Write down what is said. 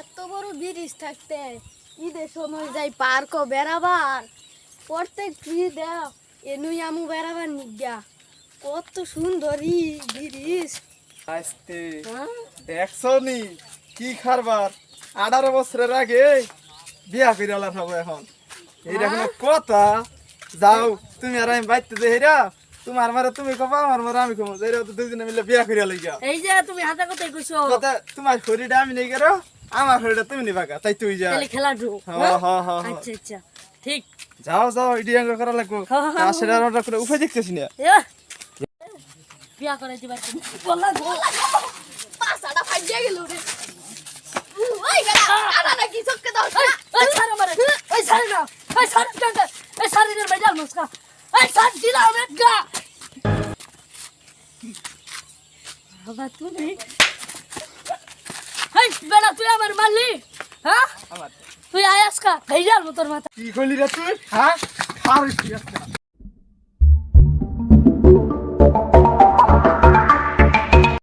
এত বড় ব্রিজ থাকতে ঈদের সময় যাই পার্ক বেড়াবার। প্রত্যেক ঈদে এনুই আমু বেড়াবার নিগা কত সুন্দর ব্রিজ। আসতে। হ্যাঁ? দেখছ নি? কি খারবার? আঠারো বছরের আগে বিয়া আলার হব এখন। এইটা কোনো কথা? যাও তুমি আর আমি বাইতে যে হেরা তোমার মারে তুমি কবা আমার মারে আমি কমো। তো দুজনে মিলে বিয়া করে লইগা এই যে তুমি হাতে কথাই কইছো। কথা তোমার শরীরটা আমি নেই করো আমার শরীরটা তুমি নিবাকা তাই তুই যা। তাহলে খেলা ঢো হ্যাঁ, হ্যাঁ, হ্যাঁ, হ্যাঁ। আচ্ছা আচ্ছা ঠিক। যাও যাও ইডিয়াঙ্গ করা লাগবো। হ্যাঁ। সেটা আমরা করে উপায় দেখতেছি না। বিয়া করে দিবার তুমি। বললা গো পাছাটা ফাইজা গেল রে। ওই বেড়া আনা নাকি চক্কে দাও এই, এই সারে মারে এই সারে না। এই সারে টাকা এই সারে দের মেজাল মুসকা এই সারে দিলা মেটকা বাবা তুমি তুই আমার মারলি? হ্যাঁ? তুই আয়াস কা ভেজাল মতর মাথা কি করলি রে তুই? হ্যাঁ?